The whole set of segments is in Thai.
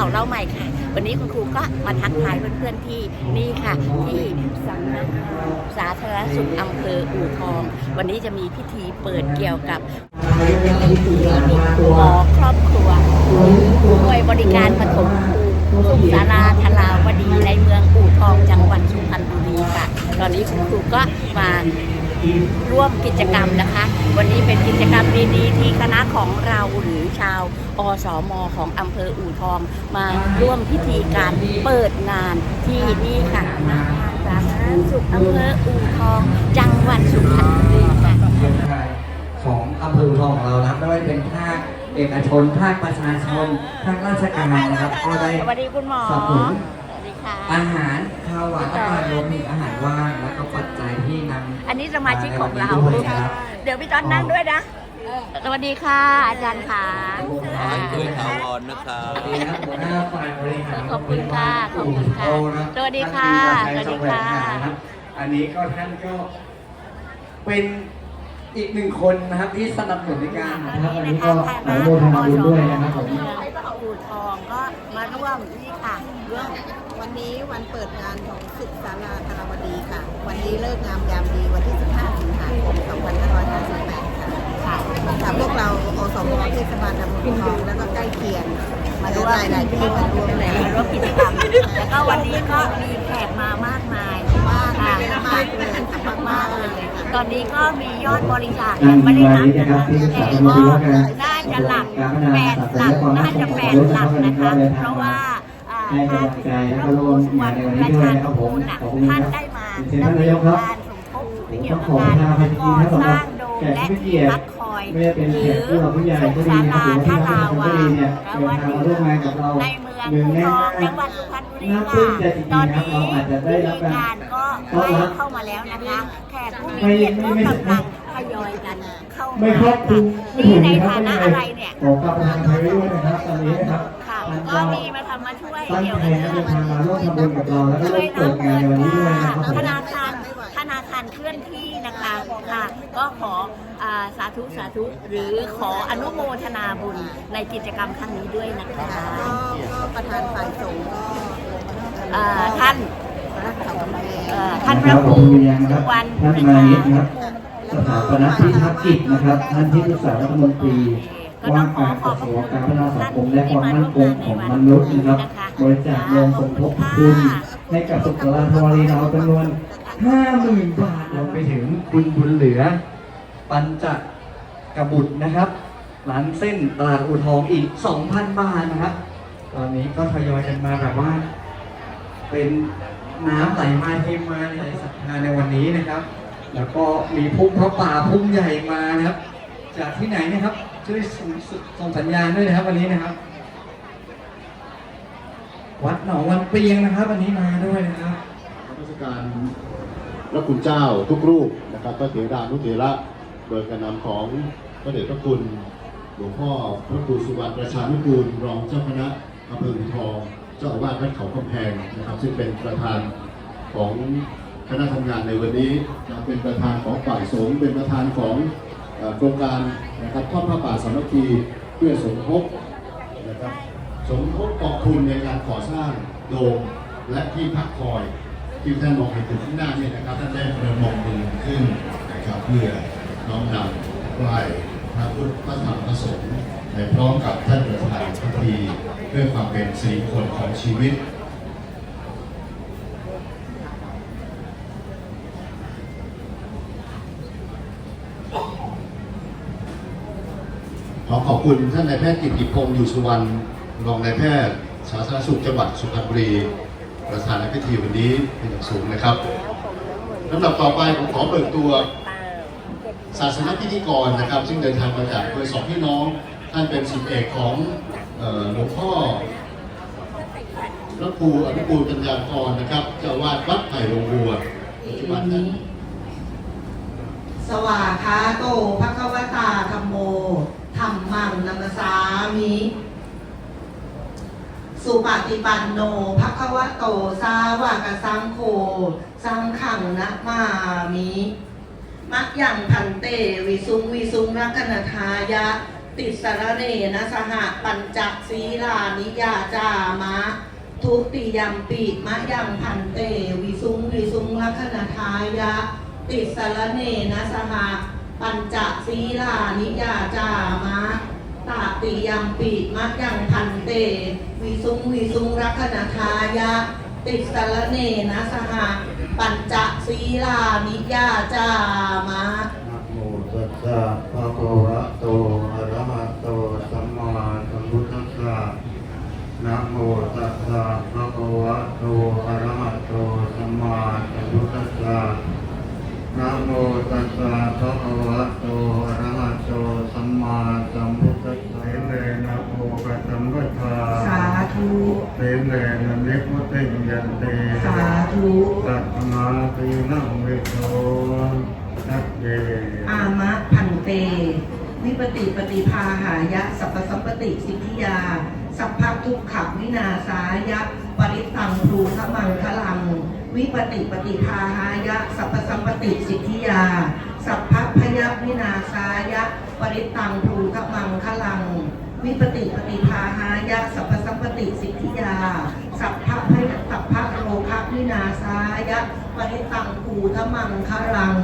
ก่าเล่าใหม่ค่ะ วันนี้คุณครูก็มาทักทายเพื่อนๆที่นี่ค่ะ ที่สำนักงานสาธารณสุขอำเภออู่ทอง วันนี้จะมีพิธีเปิดเกี่ยวกับหมอครอบครัวหน่วยบริการปฐมภูมิสุขศาลาทลาวดีในเมืองอู่ทองจังหวัดสุพรรณบุรีค่ะ ตอนนี้คุณครูก็มา ร่วมกิจกรรมนะคะ วันนี้เป็นกิจกรรมดีๆ ที่คณะของเราหรือชาวอสมของอำเภออู่ทอง มาร่วมพิธีการเปิดงานที่นี่ค่ะสาธารณสุขอำเภออู่ทอง จังหวัดสุพรรณบุรีค่ะของอำเภออู่ทองของเรานะครับไม่ว่าจะเป็นภาคเอกชนภาคประชาชนภาคราชการนะครับก็ได้สวัสดีคุณหมอสนับสนุนสวัสดีค่ะอาหารข้าวหวานอาหารรวมถึงอาหารว่าง อันนี้สมาชิกของเราในวันนี้ด้วยนะครับเดี๋ยวพี่ต้อนนั่งด้วยนะ สวัสดีค่ะ อาจารย์ค่ะด้วยถาวรนะครับสวัสดีครับหัวหน้าฝ่ายบริหารขอบคุณค่ะ ขอบคุณค่ะโตนะสวัสดีค่ะท่านสวัสดีธีรชัยค่ะแสวงหารับอันนี้ก็ท่านก็เป็นอีกหนึ่งคนนะครับที่สนับสนุนในการนะครับอันนี้ก็ขอโมทนาบุญด้วยนะครับผม ไอ้พระอู่ทองก็มาร่วมนี่ค่ะร่วม วั นี้วันเปิดงานของสุขศาลาธารวดีค่ะ วันนี้เลิกงามยามดีวันที่ 15 สิงหาคม 2558 ค่ะค่ะค่ะพวกเราอสมเทศบาลตำบลทองแล้วก็ใกล้เคียง มาร่วมหลายๆที่มาร่วมมาร่วมกิจกรรมแล้วก็วันนี้ก็มีแขกมามากมายมากค่ะเยอะมากเลยมากเลยตอนนี้ก็มียอดบริจาคยังไม่ได้นับนะคะแต่ก็น่าจะหลักแปดหลักน่าจะแปดหลักนะคะ เพราะว่า ให้กำลังใจแล้วก็ร่วมงานในวันนี้ด้วยนะครับผมขอบคุณท่านครับได้มาเชิญท่านนายกครับ สมทบผมเกี่ยต้วองกับขอการประทานก่อพิธีท่านสำหรับแขกสร้างโดมและผู้มีที่เกียรติพักคอยไม่ว่าเป็นแขกผู้หลักผู้ใหญ่ก็ดีนะครับหรือว่าที่มาจากชลบุรีเนี่ยเดินทางมาร่วมงานกับเราในเมืองเนืองภูแน่นทองมากจังหวัดสุพรรณบุรีน่าปค่ะลื้มใจจริงๆตอนครับนี้เราอาจจะได้รับการ งานก็ต้อนรับเข้ามาแล้วนะคะแขกผู้มีเกียรติไม่ก็กำลังทยอยกันเข้ามาไม่ครอบคลุมนี่ในฐานะอะไรเนี่ย ขอกราบประทานอภัยด้วยนะครับตอนนี้นะครับค่ะท่านก็ก็มีมา ตั้งใจกับนะเดินทางมาร่วมทำบุญกับเราแล้วก็ร่วมเปิดงานในวันนี้ด้วยนะครับผม ธนาคารธนาคารเคลื่อนที่นะคะค่ะก็ขออ่าสาธุสาธุหรือขออนุโมทนาบุญในกิจกรรมครั้งนี้ด้วยนะคะก็ก็ประธานฝ่ายสงฆ์ก็อ่าท่านระเขากำแพงเอ่อท่านพระครูมเรียนคสุวรรณท่านนายกนะครับ สถาปนพิทักษ์กิจนะครับ ท่านที่ปรึกษารัฐมนตรี ว่าการกระทรวงการพัฒนาสังคมและความมั่นคงของมนุษย์นะครับริจาคเงินสมทบทุนให้กับสุขลาภวารีเราจำนวน50,000บาทรวมไปถึงคุณบุญเหลือ ปัญจกระบุตรนะครับร้านเส้นตลาดอูทองอีก 2,000 บาทนะครับ ตอนนี้ก็ทยอยกันมาแบบว่า เป็นน้ำไหลมาเทมาในศรัทธาในวันนี้นะครับ แล้วก็มีพุ่มพระป่าพุ่มใหญ่มานะครับ จากที่ไหนนะครับ ช่วยส่งส่งสัญญาณด้วยนะครับ วันนี้นะครับ วัดหนองวันเปียงนะครับ วันนี้มาด้วยนะครับนมัสการพระคุณเจ้าทุกรูปนะครับพระเถรานุเถระโดยการนำของพระเดชพระคุณหลวงพ่อพระครูสุวรรณประชานุกูลรองเจ้าคณะอำเภออูทองเจ้าอาวาสวัดเขากำแพงนะครับ ซึ่งเป็นประธานของคณะทำงานในวันนี้นะเป็นประธานของฝ่ายสงฆ์เป็นประธานของ โครงการนะครับทอดผ้าป่าสามัคคีเพื่อสมทบนะครับสมทบกองทุนในการก่อสร้างโดมและที่พักคอยที่ท่านมองเห็นอยู่ข้างหน้าเนี่ยนะครับท่านได้ประมงมือขึ้นนะครับเพื่อน้อมนำไหว้พระพุทธพระธรรมพระสงฆ์ในพร้อมกับท่านประธานพิธีเพื่อความเป็นสิริมงคลของชีวิต ขอขอบคุณท่านนายแพทย์กิติพงศ์อยู่สุวรรณรองนายแพทย์สาธารณสุขจังหวัดสุพรรณบุรี ประธานในพิธีวันนี้เป็นอย่างสูงนะครับลำดับต่อไปผมขอเปิดตัวศาสนพิธีกรนะครับ ซึ่งเดินทางมาจากอำเภอสองพี่น้องท่านเป็นศิษย์เอกของหลวงพ่อพระครูอนุกูลปัญญากรนะครับเจ้าวาดวัดไผ่โรงบัวปัจจุบันท่านสวาคาโตภควตาธรรมโม ธรรมังนัมสามิสุปฏิปันโนภควะโตสาวากสังโฆสังขังนะมามิมักยังพันเตวิสุงวิสุงรักนทายะ ติสรเนนะสหปัญจศีลานิยาจามะ ทุติยมปิมะยังพันเตวิสุงวิสุงลัคนาทายะ ติสรเนนะสห ปัญจศีลานิยาจามะตาติยมปิมะยังพันเต วิสุงวิสุงรักขณทายะ ติสรเนนะสหปัญจศีลานิยาจามะนะโมตัสสะภะคะวะโตอะระหะโตสัมมาสัมพุทธัสสะนะโมตัสสะภะคะวะโตอะระหะโตสัมมาสัมพุทธัสสะ นะโมตัสสะภะคะวะโตอะระหะโตสัมมาสัมพุทธัสสะเตนะโมกัสสัมปทาสาธุเตเลนะเมฆวะเตยันเตสาธุตัตมาตีนังเวโทนักเยอามะพันเตวิปติปฏิภาหายะ สัพพสัมปติสิทธิยา สัพพทุกขวินาสายะ ปริตังภูทะมังคลัง วิปติปฏิภาหายะ สัพพสัมปติสิทธิยา สัพพพยวินาสายะ ปริตังภูทะมังคลัง วิปติปฏิภาหายะ สัพพสัมปติสิทธิยา สัพพพยสัพพโลภวินาสายะ ปริตังภูทะมังคลัง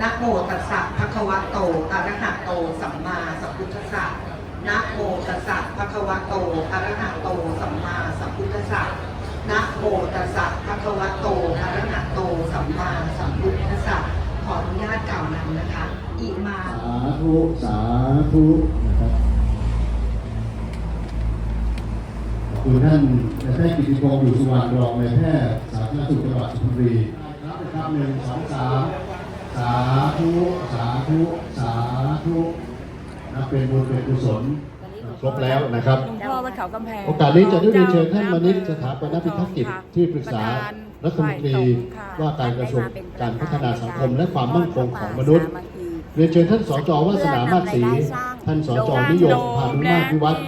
นะโมตัสสะภะคะวะโตอะระหะโต สัมมาสัมพุทธัสสะนะโมตัสสะภะคะวะโตอะระหะโต สัมมาสัมพุทธัสสะนะโมตัสสะภะคะวะโตอะระหะโต สัมมาสัมพุทธัสสะขออนุญาตกล่าวนำนะคะอิมาสาธุสาธุนะครับขอบคุณท่านนายแพทย์กิติพงศ์อยู่สุวรรณรองนายแพทย์สาธารณสุขจังหวัดสุพรรณบุรีครับครับหนึ่งสองสาม สาธุ สาธุ สาธุนับเป็นบุญเป็นกุศลครบแล้วนะครับ หลวงพ่อวัดเขากำแพงโอกาสนี้จะได้เรียนเชิญท่านมณิษฐ์สถาปนพิทักษ์กิจที่ปรึกษารัฐมนตรีว่าการกระทรวงการพัฒนาสังคมและความมั่นคงของมนุษย์ เรียนเชิญท่านสจวาสนามาศศรีท่านสจนิยมพานุมาตรวิวัฒน์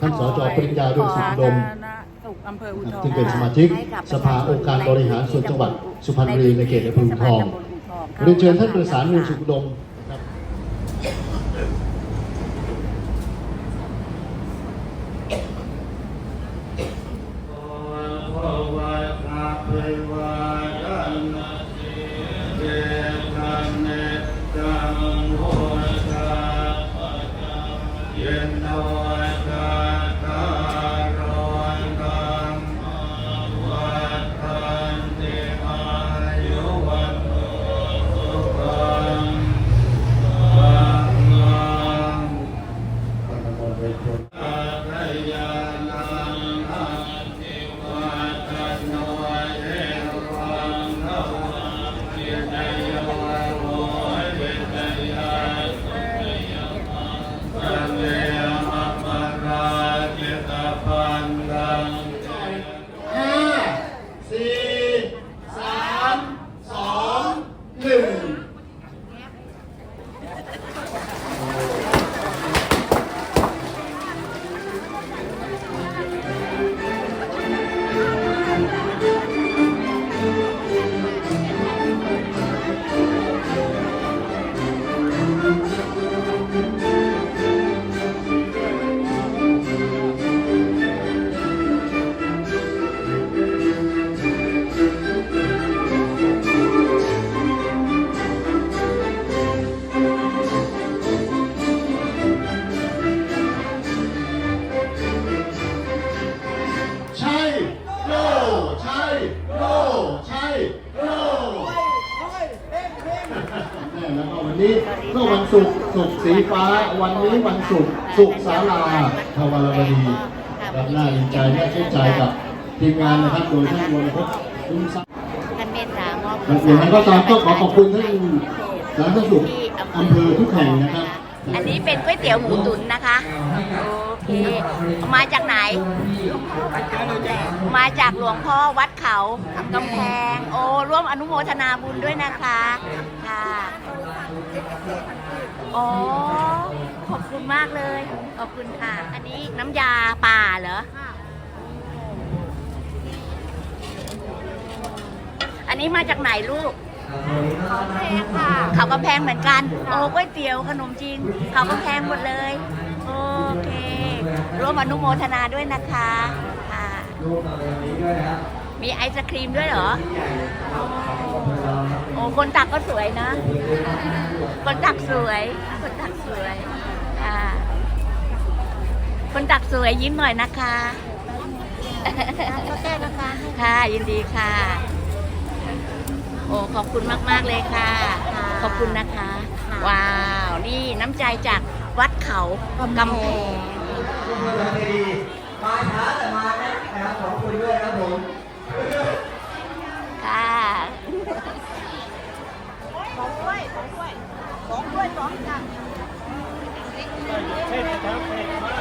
ท่านสจปริญญาดวงสุขดมสุขอำเภออุทองซึ่งเป็นสมาชิกสภาองค์การบริหารส่วนจังหวัดสุพรรณบุรีในเขตอำเภออูทอง เรียนเชิญท่านประสานมูลสุขดม ศุกสีฟ้าวันนี้วันศุกร์ศุกร์ศาลาทวารวดีรับหน้าดีใจน่าชื่นใจกับทีมงานนะครับ โดยท่านวรพจน์คุ้มทรัพย์ท่านเมตตามอบอย่างไรก็ตามก็ขอขอบคุณท่านสาธารณสุขอำเภอทุกแห่งนะครับ อันนี้เป็นก๋วยเตี๋ยวหมูตุ๋นนะคะโอเคมาจากไหน มาจากหลวงพ่อวัดเขากำแพง โอ้ร่วมอนุโมทนาบุญด้วยนะคะค่ะ อ๋อ ขอบคุณมากเลย ขอบคุณค่ะ อันนี้น้ำยาป่าเหรอ อันนี้มาจากไหนลูก เขากำแพงค่ะ เขากำแพงเหมือนกัน โอ้ก๋วยเตี๋ยวขนมจีนเขากำแพงหมดเลย โอเค ร่วมอนุโมทนาด้วยนะคะค่ะมีไอศครีมด้วยเหรอ โอ้คนตักก็สวยนะ คนตักสวย คนตักสวยค่ะคนตักสวยยิ้มหน่อยนะคะก็แก้นะคะค่ะยินดีค่ะ โอ้ขอบคุณมาก ๆ เลยค่ะ ขอบคุณนะคะ ว้าว นี่น้ำใจจากวัดเขากำแพงมาช้าแต่มาแน่นะครับขอบคุณด้วยครับผม สองด้วยสองจ้ะ